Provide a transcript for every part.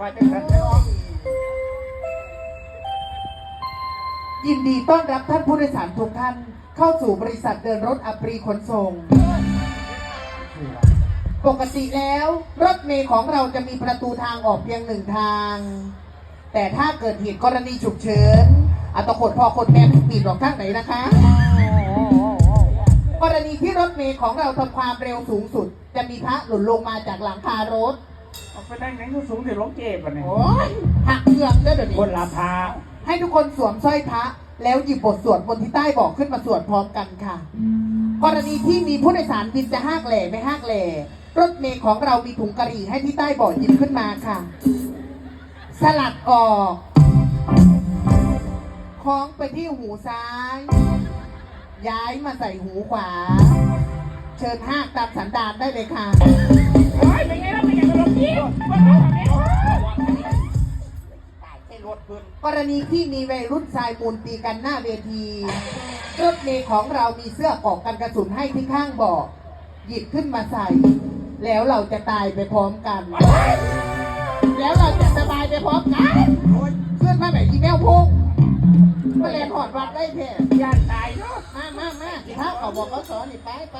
ว่าจะกันเนาะยินดีต้อนรับท่านผู้โดยสารทุกท่านเข้าสู่บริษัทเดินรถอัปรีขนส่ง ปกติแล้วรถเมล์ของเราจะมีประตูทางออกเพียงหนึ่งทาง แต่ถ้าเกิดเหตุกรณีฉุกเฉินอัตโขดพอคนแม่ไม่ปีดหรอกข้างไหนนะคะ กรณีที่รถเมล์ของเราทำความเร็วสูงสุด จะมีพระหล่นลงมาจากหลังคารถ เอาไปได้ไหนก็สูงถึงล้มเจ็บอะเนี่ยโอ้ยหักเครื่องเด้อเดี๋ยวนี้คนละพาให้ทุกคนสวมสร้อยพระ แล้วหยิบบทสวดบนที่ใต้บอกขึ้นมาสวดพร้อมกันค่ะ กรณีที่มีผู้โดยสารบินจะห้ากแหล่ไม่ห้ากแหล่รถเมล์ของเรามีถุงกะหรี่ให้ที่ใต้เบอกหยิบขึ้นมาค่ะ สลัดออกคล้องไปที่หูซ้าย ย้ายมาใส่หูขวา เชิญห้ากตามสันดานได้เลยค่ะ โอ้ยเป็นไงล่ะ ตายใช่รถขึ้นกรณีที่มีวัยรุ่นชายมูลตีกันหน้าเวทีรถเมล์ของเรามีเสื้อกอกกันกระสุนให้ที่ข้างเบอกหยิบขึ้นมาใส่ แล้วเราจะตายไปพร้อมกัน แล้วเราจะสบายไปพร้อมกันเพื่อนมาแบบอีเมลพงมาเรียนหอดวัดได้เถอย่านตายเนาะมามามาถ้าเขาบอกเขาสอนนี่ไปไป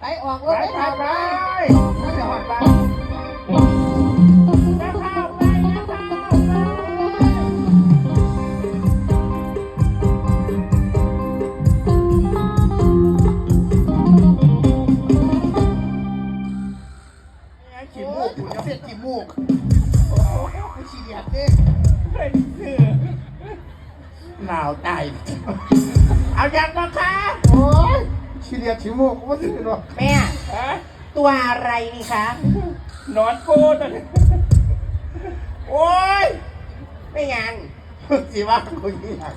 ไปออกรถไปทำไปไปไปไปไปจะเข้าไปจะเข้าไปขี้มูกเสียจีมูกไม่ขี้เดียดเด้เฮ้ยคือหนาวตาย เอายังก็คะโอ้ยขี้เดียดขี้มูกว่าสิหรอกแม่ ตัวอะไรนี่คะ นอนกูตอนนี้โอ้ย ไม่ยังสิว่ากูยี่ห้อ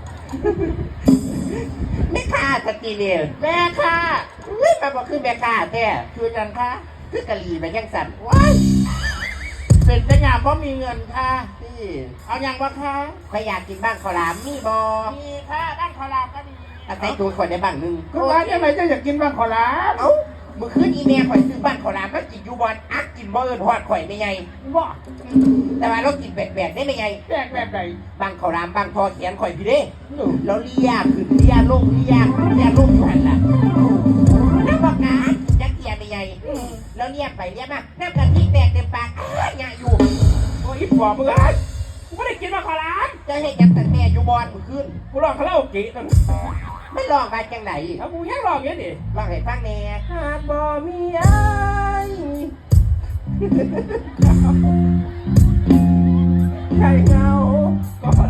ไม่ค่าสตีเนียแม่ค่ะไม่มาบอกคือแม่ค่าแท้คือยังคะคือกะหรี่ไปยังสั่นว้ายเป็นจะงามเพราะมีเงินค่ะพี่เอายังวะคะใครอยากกินบ้างขอรามมีบอมีค่ะด้านขอลาบก็มีอาศัยตัวคนได้บ้างหนึงก็ว่าจะไหนจะอยากกินบ้างขอลาบเอ้าเมื่อคืนอีเมลข่อยซื้อบ้านขอรามก็กินอยูบอลอักกินบ่เอิญหอดข่อยไม่ไงว่าแต่ว่าเรากินแปลกๆได้ไม่ไงแปลกแบบไหนบางขอรามบางพอเขียนข่อยพี่เด้หนูแล้วเลียขึ้นเลียลงเลียขึ้นเลียลงอยู่หันล่ะน้ำบอกงานจักเทียไม่ไงแล้วเลียไปเลียมาน้ำกะทิแตกเต็มปากอ้าหยาอยู่โอ้ยหัวมึงเอ้ยกูไม่ได้กินบ้างขอลาบจะให้จังสันแม่อยู่บอลมือขึ้นกูลองคาราโอเกะต อนไม่ลองมาจังไหนแล้วกูยังลองอย่างนี้ดิลองให้ฟังแน่หากบ่มีไอ้ายใครเหงาก่อน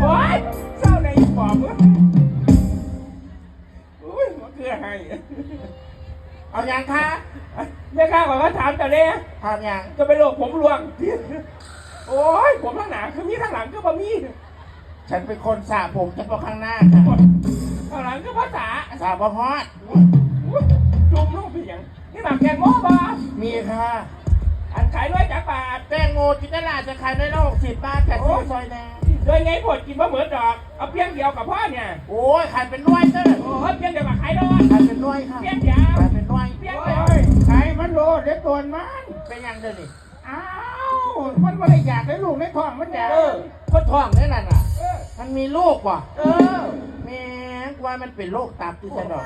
โอ๊ยเศร้าในปอบมึงอุ้ยมันคือให้ เอายังคะแม่ข้าก่อนก็ถามแต่เล่ทำยังจะเป็นโรคผมร่วง โอ้ย ผมข้างหน้าคือมีข้างหลังก็บ่มี ฉันเป็นคนสระผมเฉพาะข้างหน้าค่ะข้างหลังก็ภาษาสระพอฮอดจุ่มลงไปอย่างนี่หมากแกงโม่บ่มีค่ะ อันขายด้วยจากบาทแตงโมจินตลาจะขายได้ละหกสิบบาทค่ะที่ซอยแดงโดยไงผดกินบะเหมือนดอกเอาเพียงเดียวกับพ่อเนี่ยโอ้ยขายเป็นร้อยเด้อโอ้ยเพียงเดียวกับขายด้วยขายเป็นร้อยค่ะเพียงเดียวขายเป็นร้อยเพียงเดียวขายมันโลเด็ดตัวมันเป็นยังเด้อนี่อ้าวมันไม่ได้อยากได้ลูกในท้องมันอยากเออคนท้องนี่นั่นน่ะเออ มันมีลูกว่ะเออแม่งว่ามันเป็นโรคตับที่สนอง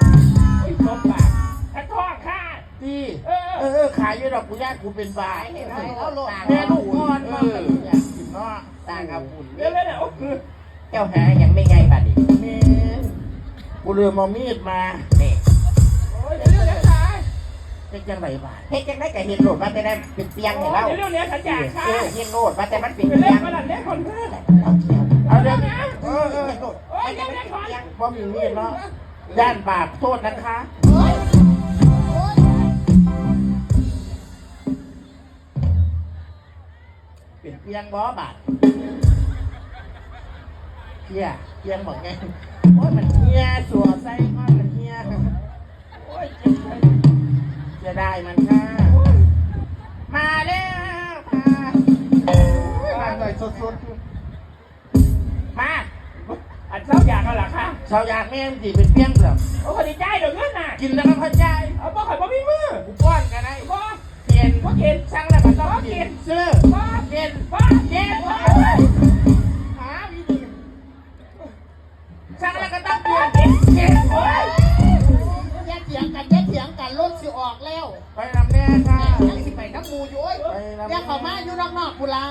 ไอ้ต้นปากถ้าท้องค่ะที่เออเออเออขายอยู่ดอกกูญาติกูเป็นบายเออแม่ลูกอ่อนเอมาออยากกินเนาะต่างกับหุ่นเดี๋ยวเดี๋ยวเดี๋ยวเจ้าหายังไม่ไงบัดนี้แม่กูเรือมามีดมานี่โอ้ยเดี๋ยวเดี๋ยวเดี๋ยวค่ะเป็นจังไรบาดเฮ็ดจังได้กับเห็นโหลดว่าแต่ได้เป็นเปียงให้เราเดี๋ยวเดี๋ยวเดี๋ยวฉันอยากค่ะเออเห็นโหลดว่าแต่มันเป็นไปเปีเล่ยนงมาหลังเล่นคนเพื่อน เอาเดี๋ยวนี้เออเออโหลดโอ้ยเดี๋ยวเดี๋ยวก่อนเพราะมีมีดเนาะด้านบาปโทษนะคะ เป็นเปียงบ่บาดเฮียเปียงบอกไงโอ้ยมันเฮียสัวไส้ก้อนมันเฮียโอ้ยจ็บเลยเสียดายมันค่ะ มาแล้วค่ะมาหน่อยสดม เาล่ะคะชาวยากแม่งจีเป็นเพี้ยงเปล่าโอ้คนดีใจเดี๋ยวเงินน่ะกินแล้วก็เข้าใจเอาบ่ข่อยบ่มีมือกูป้อนกันได้บ่เกียนบ่เกินสั่งแล้วก็ต้องกิยนซื้อบ่เกียนบ่เกียนหาวิธีสั่งแล้วก็ต้องเกินเกินโอ้ยแยกเสียงกันแยกเสียงกันรถสิออกแล้วไปนำแน่ค่ะยังสิไปน้ำมูอยู่เอ้ยแยกเขามาอยู่นอกๆกูละ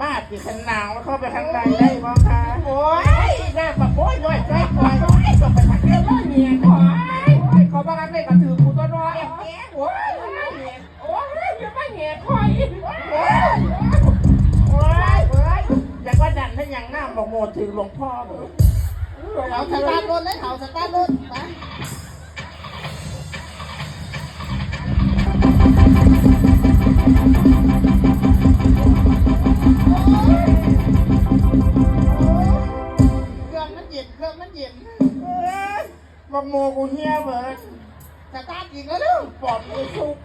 มาติขันหนาวเข้าไปข้างในได้บ้างคะโอ้ยแม่ปะโป้ยด้วยใจปล่อยโอ้ยจบไปทางเดียวเมียขอโอ้ยเขาบ้างได้กระถือกูตัวน้อยโอ้ยโอ้ยอย่ามาแหงคอยโอ้ยโอ้ยโอ้ยอยากว่าดันให้ยังหน้าบอกโมถึงหลวงพ่อเหมือเอาสตาร์ทรถเลยเอาสตาร์ทรถไป โมกูเฮียเบิร์ดสตาร์ทอีกแล้วเร็วปอดมือชุก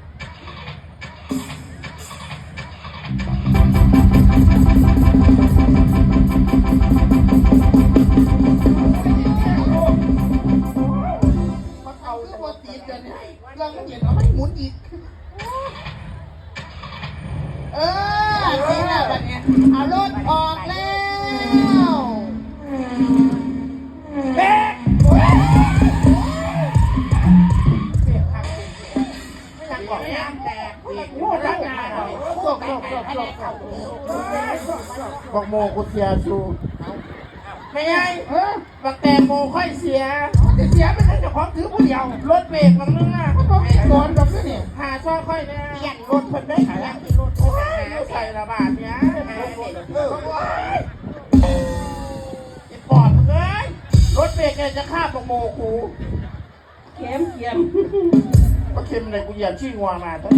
บอกยางแตกอีกโง่รักงานเลยโลกโลกโลกโลกบอกโมกูเสียชูไม่ไงเออบักแตงโมค่อยเสียจะเสียไปเลยเจ้าของถือผู้เดียว รถเบรกบางนึงอะมันต้องมีสอนแบบนี้นี่หาซ้อค่อยเนี่ยเปลี่ยนรถเพิ่นได้ขายที่รถโอ้ยใส่ระบาดเนี้ยเออไอ้ปอดเอ้ยรถเบรกเนี่ยจะฆ่าประโมกูเข็มเข็ม ก็เค็มเลยกูเหยียบชี้งัวมาทั้ง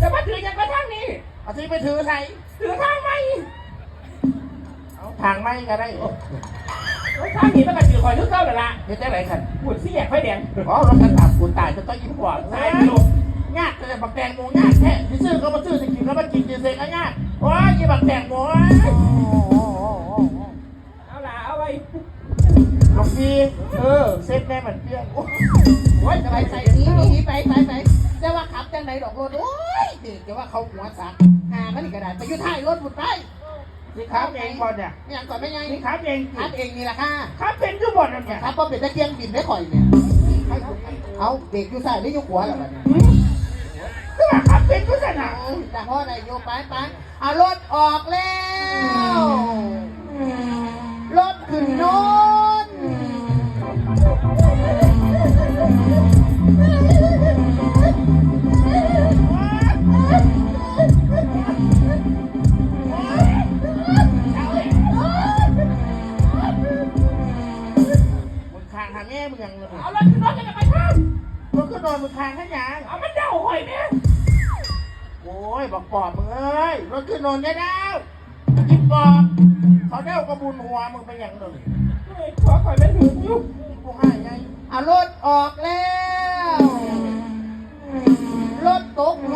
จะมาถือยังกระทั่งนี้เอาที่ไปถือใส่ถือทางไหมเอาทางไม่ก็ได้ทางนี้มันก็ถือคอยนึกเก้าเลยละเฮ็ดได้ไรคันปวดเสียไฟแดงอ๋อรถคันอับกูตายจะต้องยิ้มปอดตาตายยไปไปลูกกยากแต่บักแตงโมยากแท้ที่ซื้อก็มาซื้อสิกินก็มากินกินเสร็จก็ยากโอ้ยยี่บักแตงโม เอาล่ะเอาไว้ ห ลวงพี่เออ เซ็ตแม่เหมือนเปี้ยงโอ้ยจะไปใส่นี้นี้ไปไปไปจะว่าขับจังไหนดอกรถโอ้ยเด็กจะว่าเขาหัวสักหามันนี่ก็ได้ไปอยู่ท้ายรถบุดไปนี่ครับเองบอลเนี่ยอย่างก่อนไม่ไงนี่ครับเองขับเองนี่แหละค่ะครับเป็นทุกบอลเนี่ยขับพอเป็นตะเกียงบินได้ข่อยเนี่ยเอาเด็กอยู่ใส่หรืออยู่หัวล่ะบัดนี้คือว่าครับเป็นทุกสนามเอาแต่พ่อไหนโยไปไปเอารถออกแล้วรถขึ้นโน้น ยังเอามันเดาหอยแม่โอ้ยบอกปอบมึงเอ้ยรถขึ้นนอนได้แล้วยิบปอบเขาเด้ากระบุญหัวมึงไปอย่างหนึ่งขอคอยไม่ถึงอยู่กูให้ไงเอารถออกแล้ว รถตกห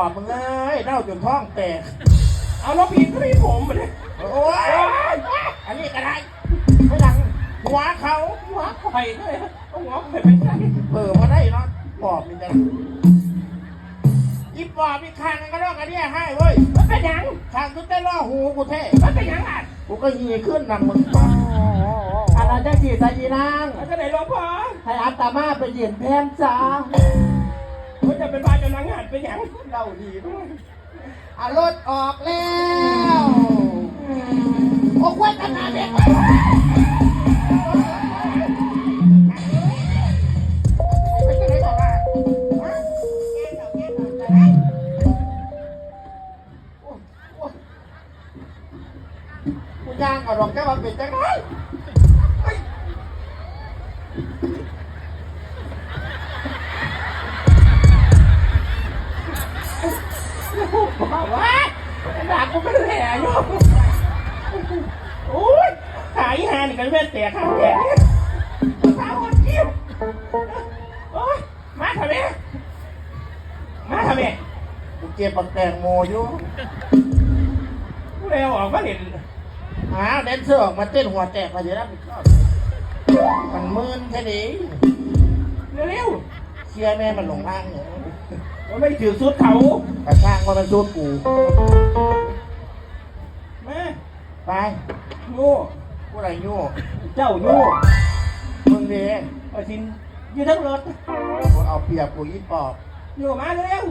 อกปอบมึงเอ้ยเน่าจนท้องแตก เอาลบอีกก็มีผมไปเลยโอ้ยอันนี้ก็ได้ไม่ดังหัวเขาหัวไข่เลยเอาหัวไข่ไปใส่เปิดมาได้เนาะปอบนี่จังอีปอบอีกคางก็รอกอันเนี้ยให้เว้ยมันเป็นยังทางทุกได้ล่อหูกูเท่มันเป็นยังอะกูก็ยีขึ้นนำมึงอันนั้นจะขี่สายีนางมันจะไหนหลวงพ่อให้อัตมาไปเย็นแทนจ้ามันจะเป็นบาจนนังงาน เป็นอย่างเราดีด้วยอะรถออกแล้ว เว้นแต่ข้าวแก่สาวคนเดียวโอ้ยมาทำไมมาทำไมกูเจ็บปักแตงโมอยู่กูเร็วออกมาเห็นหาแดนเซอร์ออกมาเต้นหัวแตกมาเดี๋ยวรับผิดชอบมันมืนแค่นี้เร็วๆเชื่อแม่มันหลงทางเนี่ยมันไม่ถือสุดเขาแต่ช่างว่ามันสุดกูแม่ไปโง่ ผู้ใดยู่เจ้ายู่มึงนี่เอาสินยืดทั้งรถเอาเปรียบกูอีปอบอยู่มาเร็ว